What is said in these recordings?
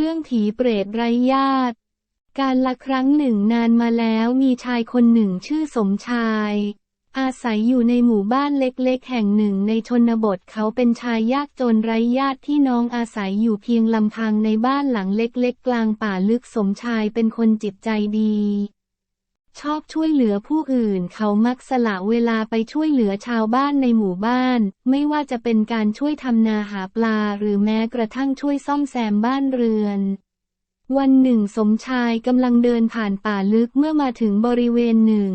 รื่องผีเปรตไร้ญาติ การละครั้งหนึ่งนานมาแล้วมีชายคนหนึ่งชื่อสมชาย อาศัยอยู่ในหมู่บ้านเล็กๆ แห่งหนึ่งในชนบทเขาเป็นชายยากจนไร้ญาติที่น้องอาศัยอยู่เพียงลำพังในบ้านหลังเล็กๆ กลางป่าลึกสมชายเป็นคนจิตใจดี ชอบช่วยเหลือผู้อื่น เขามักสละเวลาไปช่วยเหลือชาวบ้านในหมู่บ้าน ไม่ว่าจะเป็นการช่วยทำนาหาปลาหรือแม้กระทั่งช่วยซ่อมแซมบ้านเรือน วันหนึ่งสมชายกำลังเดินผ่านป่าลึกเมื่อมาถึงบริเวณหนึ่ง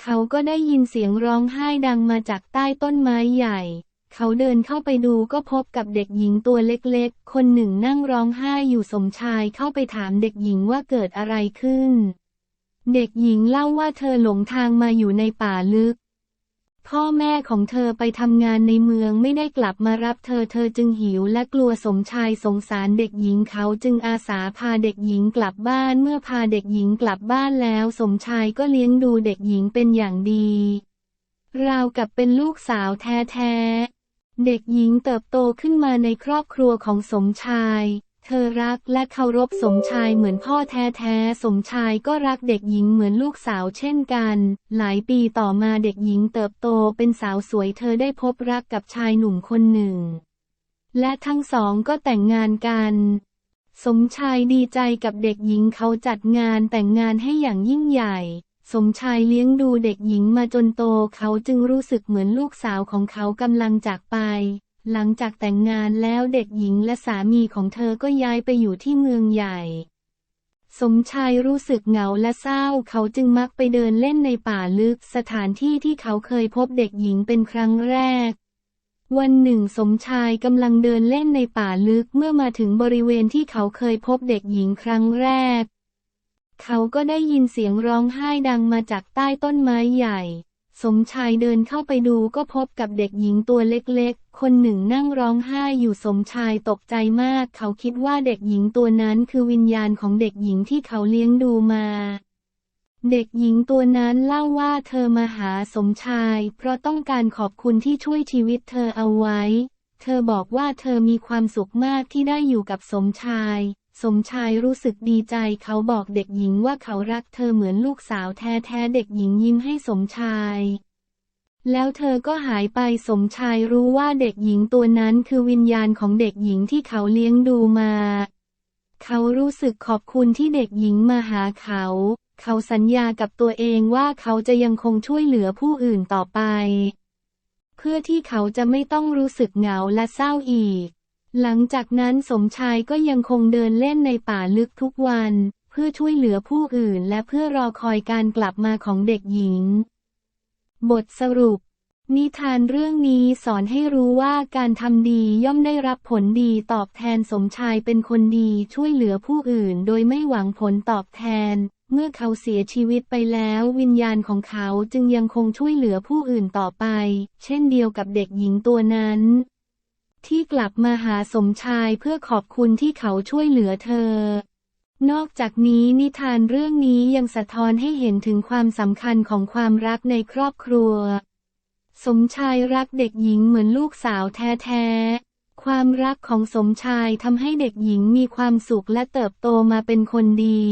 เขาก็ได้ยินเสียงร้องไห้ดังมาจากใต้ต้นไม้ใหญ่ เขาเดินเข้าไปดูก็พบกับเด็กหญิงตัวเล็กๆ คนหนึ่งนั่งร้องไห้อยู่สมชายเข้าไปถามเด็กหญิงว่าเกิดอะไรขึ้น เด็กหญิงเล่าว่าเธอหลงทางมาอยู่ในป่าลึก พ่อแม่ของเธอไปทำงานในเมืองไม่ได้กลับมารับเธอเธอจึงหิวและกลัวสมชายสงสารเด็กหญิงเขาจึงอาสาพาเด็กหญิงกลับบ้านเมื่อพาเด็กหญิงกลับบ้านแล้วสมชายก็เลี้ยงดูเด็กหญิงเป็นอย่างดี ราวกับเป็นลูกสาวแท้ๆ เด็กหญิงเติบโตขึ้นมาในครอบครัวของสมชาย เธอรักและเคารพสมชายเหมือนพ่อแท้ๆ สมชายก็รักเด็กหญิงเหมือนลูกสาวเช่นกัน หลายปีต่อมาเด็กหญิงเติบโตเป็นสาวสวยเธอได้พบรักกับชายหนุ่มคนหนึ่ง และทั้งสองก็แต่งงานกัน สมชายดีใจกับเด็กหญิงเขาจัดงานแต่งงานให้อย่างยิ่งใหญ่ สมชายเลี้ยงดูเด็กหญิงมาจนโตเขาจึงรู้สึกเหมือนลูกสาวของเขากำลังจากไป หลังจากแต่งงานแล้วเด็กหญิงและสามีของเธอก็ย้ายไปอยู่ที่เมืองใหญ่ สมชายรู้สึกเหงาและเศร้าเขาจึงมักไปเดินเล่นในป่าลึกสถานที่ที่เขาเคยพบเด็กหญิงเป็นครั้งแรก วันหนึ่งสมชายกำลังเดินเล่นในป่าลึกเมื่อมาถึงบริเวณที่เขาเคยพบเด็กหญิงครั้งแรก เขาก็ได้ยินเสียงร้องไห้ดังมาจากใต้ต้นไม้ใหญ่ สมชายเดินเข้าไปดูก็พบกับเด็กหญิงตัวเล็กๆ คนหนึ่งนั่งร้องไห้อยู่สมชายตกใจมาก เขาคิดว่าเด็กหญิงตัวนั้นคือวิญญาณของเด็กหญิงที่เขาเลี้ยงดูมา เด็กหญิงตัวนั้นเล่าว่าเธอมาหาสมชาย เพราะต้องการขอบคุณที่ช่วยชีวิตเธอเอาไว้ เธอบอกว่าเธอมีความสุขมากที่ได้อยู่กับสมชาย สมชายรู้สึกดีใจเขาบอกเด็กหญิงว่าเขารักเธอเหมือนลูกสาวแท้ๆเด็กหญิงยิ้มให้สมชาย แล้วเธอก็หายไปสมชายรู้ว่าเด็กหญิงตัวนั้นคือวิญญาณของเด็กหญิงที่เขาเลี้ยงดูมา เขารู้สึกขอบคุณที่เด็กหญิงมาหาเขา เขาสัญญากับตัวเองว่าเขาจะยังคงช่วยเหลือผู้อื่นต่อไป เพื่อที่เขาจะไม่ต้องรู้สึกเหงาและเศร้าอีก หลังจากนั้นสมชายก็ยังคงเดินเล่นในป่าลึกทุกวัน เพื่อช่วยเหลือผู้อื่นและเพื่อรอคอยการกลับมาของเด็กหญิง บทสรุป นิทานเรื่องนี้สอนให้รู้ว่าการทำดีย่อมได้รับผลดีตอบแทนสมชายเป็นคนดีช่วยเหลือผู้อื่น โดยไม่หวังผลตอบแทน เมื่อเขาเสียชีวิตไปแล้ววิญญาณของเขาจึงยังคงช่วยเหลือผู้อื่นต่อไป เช่นเดียวกับเด็กหญิงตัวนั้น ที่กลับมาหาสมชายเพื่อขอบคุณที่เขาช่วยเหลือเธอ นอกจากนี้นิทานเรื่องนี้ยังสะท้อนให้เห็นถึงความสำคัญของความรักในครอบครัว สมชายรักเด็กหญิงเหมือนลูกสาวแท้ๆ ความรักของสมชายทำให้เด็กหญิงมีความสุขและเติบโตมาเป็นคนดี